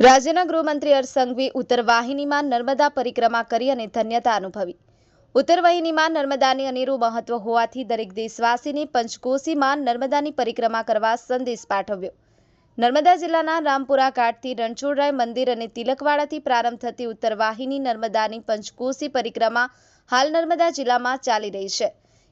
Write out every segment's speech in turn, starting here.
રાજ્યના ગૃહમંત્રી હર્ષ સંઘવી ઉત્તર વાહિનીમાં નર્મદા પરિક્રમા કરી અને ધન્યતા અનુભવી. ઉત્તર વાહિનીમાં નર્મદાની અનેરું મહત્વ હોવાથી દરેક દેશવાસીની પંચકોશીમાં નર્મદાની પરિક્રમા કરવા સંદેશ પાઠવ્યો. નર્મદા જિલ્લાના રામપુરા ઘાટથી રણછોડરાય મંદિર અને તિલકવાડાથી પ્રારંભ થતી ઉત્તર વાહિની નર્મદાની પંચકોશી પરિક્રમા હાલ નર્મદા જિલ્લામાં ચાલી રહી છે.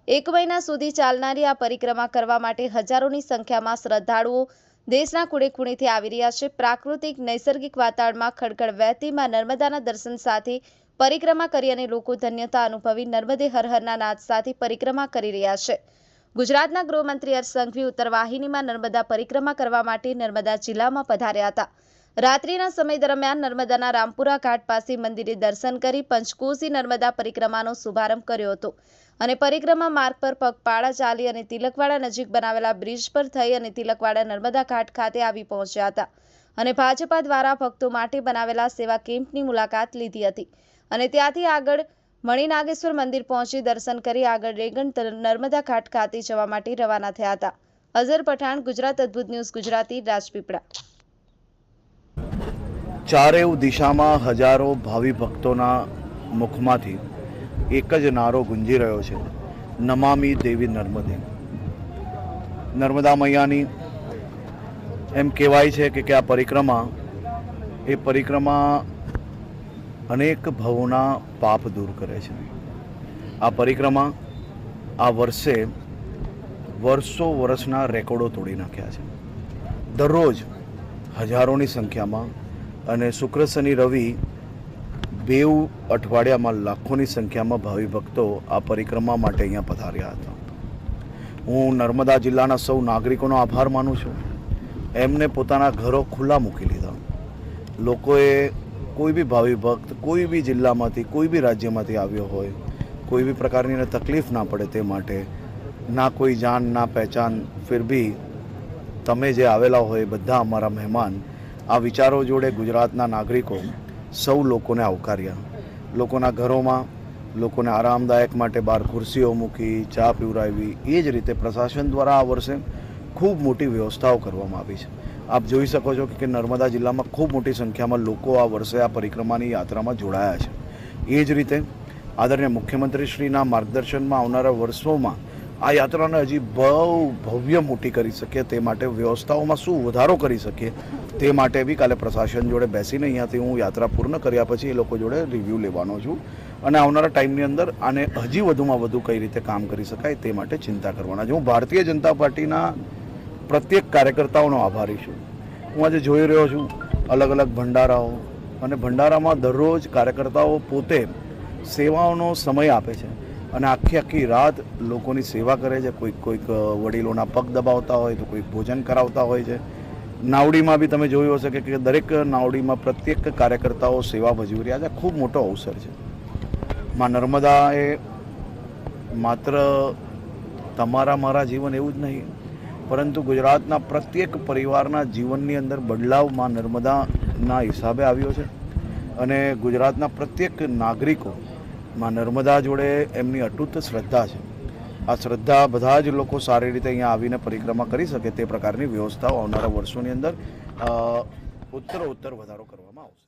એક મહિના સુધી ચાલનારી આ પરિક્રમા કરવા માટે હજારોની સંખ્યામાં શ્રદ્ધાળુઓ દેશના ખૂણે ખૂણેથી આવી રહ્યા છે. પ્રાકૃતિક, નૈસર્ગિક વાતાવરણમાં ખડખડ વહેતીમાં નર્મદાના દર્શન સાથે પરિક્રમા કરી અને લોકો ધન્યતા અનુભવી નર્મદે હરહરના નાદ સાથે પરિક્રમા કરી રહ્યા છે. ગુજરાતના ગૃહમંત્રી હર્ષ સંઘવી ઉત્તર વાહિનીમાં નર્મદા પરિક્રમા કરવા માટે નર્મદા જિલ્લામાં પધાર્યા હતા. રાત્રિના સમય દરમિયાન નર્મદાના રામપુરા ઘાટ પાસે મંદિરે દર્શન કરી પંચકોશી નર્મદા પરિક્રમાનો શુભારંભ કર્યો હતો. અને પરિક્રમા માર્ગ પર પગપાળા ચાલી અને તિલકવાડા નજીક બનાવેલા બ્રિજ પર થઈ અને તિલકવાડા નર્મદા ઘાટ ખાતે આવી પહોંચ્યા હતા અને ભાજપા દ્વારા ભક્તો માટે બનાવેલા સેવા કેમ્પની મુલાકાત લીધી હતી. અને ત્યાંથી આગળ મણિનાગેશ્વર મંદિર પહોંચી દર્શન કરી આગળ રેગણ નર્મદા ઘાટ ખાતે જવા માટે રવાના થયા હતા. અઝર પઠાણ, ગુજરાત અદ્ભુત ન્યૂઝ, ગુજરાતી રાજપીપળા. ચારેવ દિશામાં હજારો ભાવિ ભક્તોના મુખમાંથી એક જ નારો ગુંજી રહ્યો છે. નમામી દેવી નર્મદે. નર્મદા મૈયાની એમ કહેવાય છે કે આ પરિક્રમા, એ પરિક્રમા અનેક ભવોના પાપ દૂર કરે છે. આ પરિક્રમા આ વર્ષે વર્ષો વર્ષના રેકોર્ડો તોડી નાખ્યા છે. દરરોજ હજારોની સંખ્યામાં અને શુક્ર શનિ રવિ બેઉ અઠવાડિયામાં લાખોની સંખ્યામાં ભાવિ ભક્તો આ પરિક્રમા માટે અહીંયા પધાર્યા હતા. હું નર્મદા જિલ્લાના સૌ નાગરિકોનો આભાર માનું છું. એમને પોતાના ઘરો ખુલ્લા મૂકી લીધા. લોકોએ કોઈ બી ભાવિ ભક્ત, કોઈ બી જિલ્લામાંથી, કોઈ બી રાજ્યમાંથી આવ્યો હોય, કોઈ બી પ્રકારની એને તકલીફ ના પડે તે માટે ના કોઈ જાન, ના પહેચાન, ફિર બી તમે જે આવેલા હોય બધા અમારા મહેમાન આ વિચારો જોડે ગુજરાતના નાગરિકો સૌ લોકોને આવકાર્યા. લોકોના ઘરોમાં લોકોને આરામદાયક માટે બહાર ખુરશીઓ મૂકી, ચા પીવરાવી એ જ રીતે પ્રશાસન દ્વારા આ વર્ષે ખૂબ મોટી વ્યવસ્થાઓ કરવામાં આવી છે. આપ જોઈ શકો છો કે નર્મદા જિલ્લામાં ખૂબ મોટી સંખ્યામાં લોકો આ વર્ષે આ પરિક્રમાની યાત્રામાં જોડાયા છે. એ જ રીતે આદરણીય મુખ્યમંત્રીશ્રીના માર્ગદર્શનમાં આવનારા વર્ષોમાં આ યાત્રાને હજી બહુ ભવ્ય મોટી કરી શકીએ તે માટે વ્યવસ્થાઓમાં શું વધારો કરી શકીએ તે માટે બી કાલે પ્રશાસન જોડે બેસીને અહીંયાથી હું યાત્રા પૂર્ણ કર્યા પછી એ લોકો જોડે રિવ્યૂ લેવાનો છું. અને આવનારા ટાઈમની અંદર આને હજી વધુમાં વધુ કઈ રીતે કામ કરી શકાય તે માટે ચિંતા કરવાના છું. હું ભારતીય જનતા પાર્ટીના પ્રત્યેક કાર્યકર્તાઓનો આભારી છું. હું આજે જોઈ રહ્યો છું અલગ અલગ ભંડારાઓ અને ભંડારામાં દરરોજ કાર્યકર્તાઓ પોતે સેવાઓનો સમય આપે છે અને આખી આખી રાત લોકોની સેવા કરે છે. કોઈક કોઈક વડીલોના પગ દબાવતા હોય તો કોઈક ભોજન કરાવતા હોય છે. નાવડીમાં બી તમે જોયું હશે કે દરેક નાવડીમાં પ્રત્યેક કાર્યકર્તાઓ સેવા ભજવી રહ્યા છે. ખૂબ મોટો અવસર છે. માં નર્મદા એ માત્ર તમારા મારા જીવન એવું જ નહીં, પરંતુ ગુજરાતના પ્રત્યેક પરિવારના જીવનની અંદર બદલાવમાં નર્મદાના હિસાબે આવ્યો છે. અને ગુજરાતના પ્રત્યેક નાગરિકો માં નર્મદા જોડે એમની અતૂટ શ્રદ્ધા છે. આ શ્રદ્ધા બધા જ લોકો સારી રીતે અહીંયા આવીને પરિક્રમા કરી શકે તે પ્રકારની વ્યવસ્થાઓ આવનારા વર્ષોની અંદર ઉત્તરોત્તર વધારો કરવામાં આવશે.